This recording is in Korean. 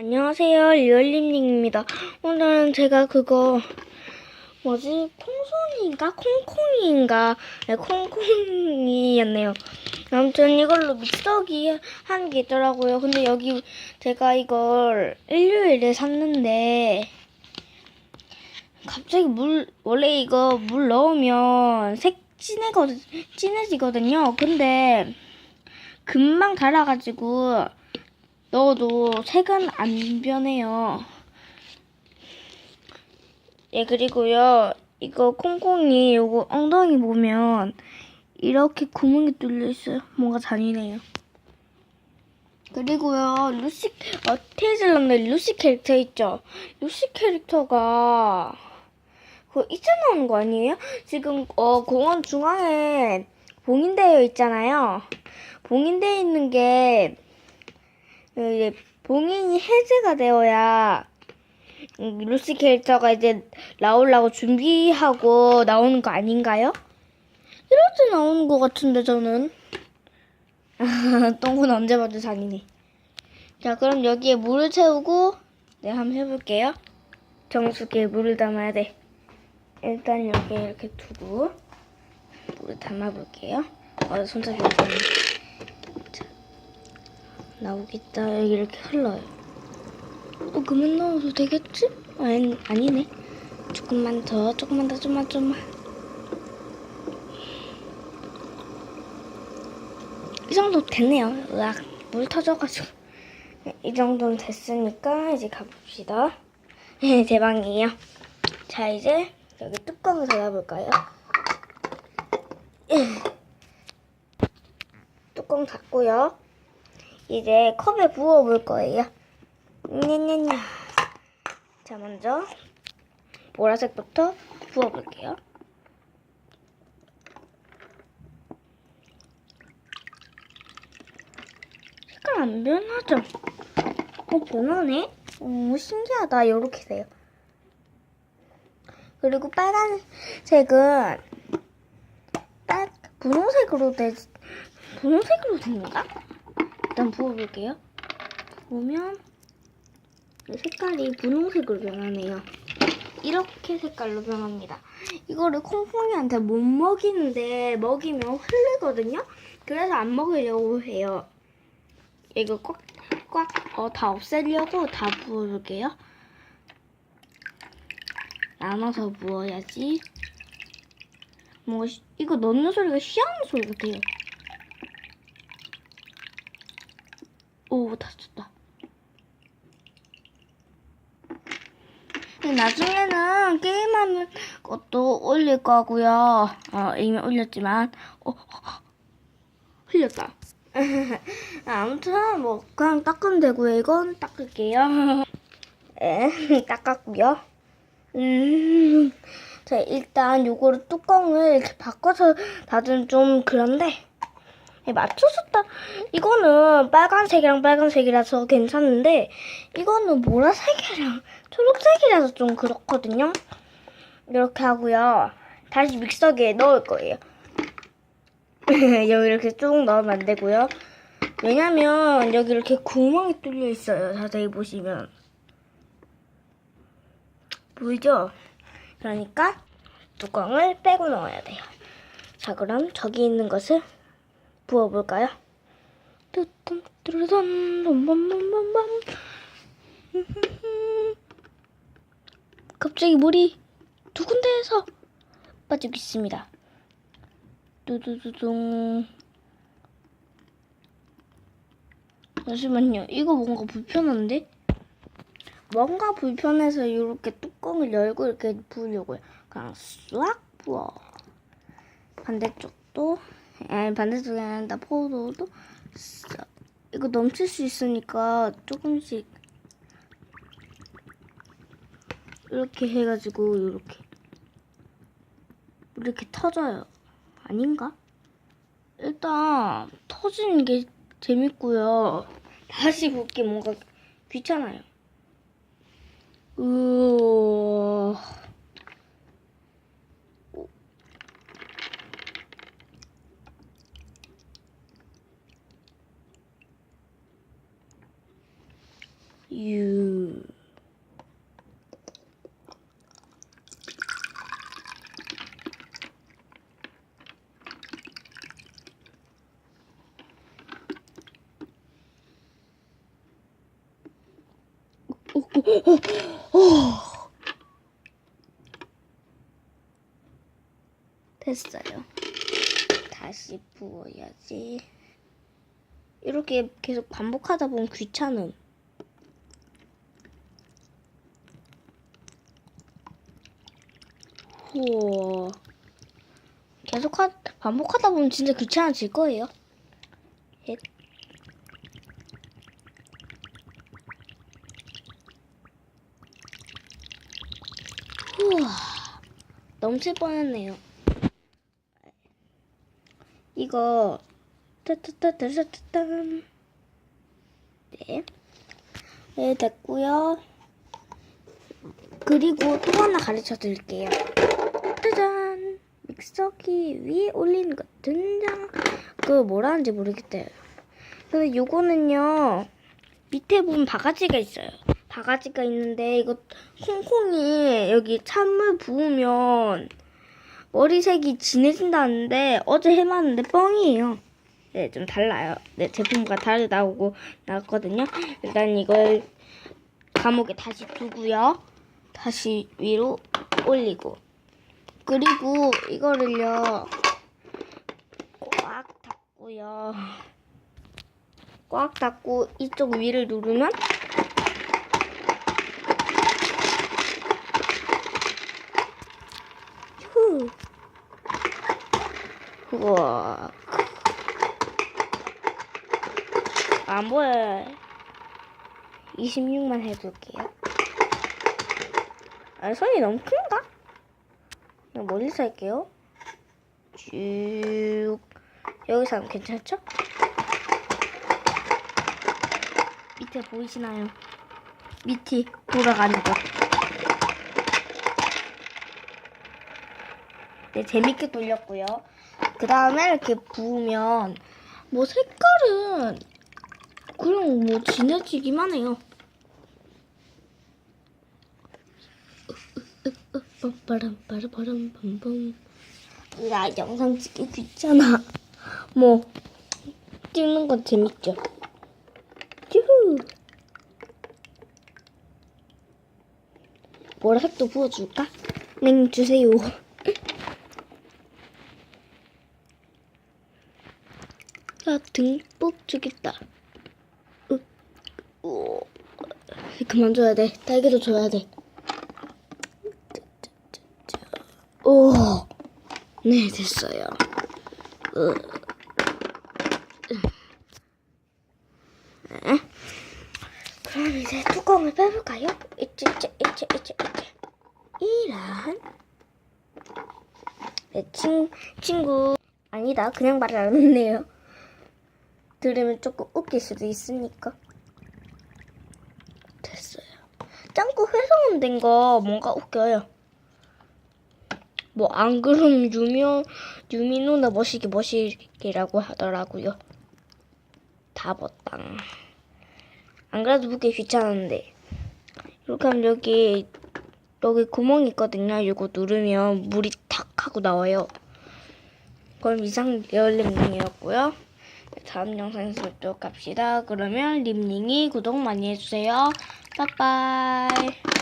안녕하세요, 리얼림님입니다. 오늘은 제가 그거, 뭐지, 콩손인가? 콩콩이인가? 네, 콩콩이였네요. 아무튼 이걸로 믹서기 하는 게 있더라고요. 근데 여기 제가 이걸 일요일에 샀는데, 갑자기 물, 원래 이거 물 넣으면 색 진해거든, 진해지거든요. 근데, 금방 달아가지고, 넣어도 색은 안 변해요. 예, 그리고요, 이거 콩콩이 요거 엉덩이 보면 이렇게 구멍이 뚫려 있어요. 뭔가 잔인해요. 그리고요, 루시, 어, 테이즐런드 루시 캐릭터 있죠? 루시 캐릭터가, 그거 이제 나오는 거 아니에요? 지금, 어, 공원 중앙에 봉인되어 있잖아요. 봉인되어 있는 게, 이제 봉인이 해제가 되어야 음, 루시 캐릭터가 이제 나오려고 준비하고 나오는 거 아닌가요? 이럴 때 나오는 것 같은데 저는. 똥은 언제 봐도 잔이네 자 그럼 여기에 물을 채우고 네 한번 해볼게요. 정수기에 물을 담아야 돼. 일단 여기에 이렇게 두고 물을 담아볼게요. 어 손잡이 없네 나오겠다. 이렇게 흘러요. 어, 그만 넣어도 되겠지? 어, 아니, 아니네. 조금만 더, 조금만 더, 좀만, 좀만. 이 정도 됐네요. 으악, 물 터져가지고. 네, 이 정도는 됐으니까 이제 가봅시다. 네, 제 방이에요. 자, 이제 여기 뚜껑을 닫아볼까요? 뚜껑 닫고요. 이제 컵에 부어 볼 거예요. 냐냐냐. 자, 먼저 보라색부터 부어 볼게요. 색깔 안 변하죠? 어, 변하네? 오, 신기하다. 요렇게 돼요. 그리고 빨간색은 빨, 분홍색으로 돼, 분홍색으로 됩니다. 일단 부어볼게요. 보면 색깔이 분홍색으로 변하네요. 이렇게 색깔로 변합니다. 이거를 콩콩이한테 못 먹이는데 먹이면 흐르거든요. 그래서 안 먹으려고 해요. 이거 꽉 꽉 어, 다 없애려고 다 부어볼게요. 나눠서 부어야지. 시- 이거 넣는 소리가 희한한 소리 같아요. 오, 다쳤다. 나중에는 게임하는 것도 올릴 거고요. 어, 이미 올렸지만, 어, 흘렸다. 아무튼, 뭐, 그냥 닦으면 되고요. 이건 닦을게요. 에, 닦았고요. 음, 자, 일단 요거를 뚜껑을 이렇게 바꿔서 닫으면 좀 그런데, 네, 맞춰서 딱 이거는 빨간색이랑 빨간색이라서 괜찮은데 이거는 보라색이랑 초록색이라서 좀 그렇거든요. 이렇게 하고요. 다시 믹서기에 넣을 거예요. 여기 이렇게 쭉 넣으면 안 되고요. 왜냐면 여기 이렇게 구멍이 뚫려 있어요. 자세히 보시면 보이죠? 그러니까 뚜껑을 빼고 넣어야 돼요. 자, 그럼 저기 있는 것을 부어볼까요? 갑자기 물이 두 군데에서 빠지고 있습니다. 뚜두두둥 잠시만요. 이거 뭔가 불편한데? 뭔가 불편해서 이렇게 뚜껑을 열고 이렇게 부으려고요. 그냥 싹 부어. 반대쪽도 에, 반대쪽에 한다 포도도 싹. 이거 넘칠 수 있으니까 조금씩 이렇게 해가지고 이렇게 이렇게 터져요. 아닌가? 일단 터지는 게 재밌고요. 다시 붓기 뭔가 귀찮아요. 으 U 됐어요. 다시 부어야지. 이렇게 계속 반복하다 보면 귀찮음. 우와. 계속 하, 반복하다 보면 진짜 귀찮아질 거예요. 헷. 우와. 넘칠 뻔했네요. 이거 따따따따따따 네. 네 됐고요. 그리고 또 하나 가르쳐 드릴게요. 짜잔! 믹서기 위에 올리는 거 등장. 그거 뭐라는지 모르겠대요. 근데 요거는요. 밑에 보면 바가지가 있어요. 바가지가 있는데 이거 콩콩이 여기 찬물 부으면 머리색이 진해진다는데 어제 해봤는데 뻥이에요. 네, 좀 달라요. 네, 제품과 다르다고 나왔거든요. 일단 이걸 감옥에 다시 두고요. 다시 위로 올리고 그리고 이거를요 꽉 닫고요. 꽉 닫고 이쪽 위를 누르면 후. 우와. 안 보여요. 26만 해볼게요. 아, 손이 너무 큰가? 그냥 멀리서 할게요. 쭉. 여기서 하면 괜찮죠? 밑에 보이시나요? 밑이 돌아가는 거. 네, 재밌게 돌렸고요. 그 다음에 이렇게 부으면 뭐 색깔은 그냥 뭐 진해지기만 해요. 나 영상 찍기 귀찮아. 뭐 찍는 건 재밌죠. 쭈후. 모라색도 부어줄까? 네 주세요. 나 듬뿍 주겠다. 으, 오. 그만 줘야 돼. 딸기도 줘야 돼. 오, 네 됐어요. 그럼 이제 뚜껑을 빼볼까요? 이치 이치 이치 이치 이치. 이런. 네, 친, 친구 아니다. 그냥 말을 안 했네요. 들으면 조금 웃길 수도 있으니까. 됐어요. 짱구 회성된 거 뭔가 웃겨요. 뭐 안 그럼 유명 유미 누나 머시기 머시기라고 하더라고요. 다버땅. 안 그래도 보기 귀찮은데 이렇게 하면 여기 여기 구멍 있거든요. 이거 누르면 물이 탁 하고 나와요. 그럼 이상 리얼링이었고요. 다음 영상에서 뵙도록 합시다. 그러면 림링이 구독 많이 해주세요. 빠빠이.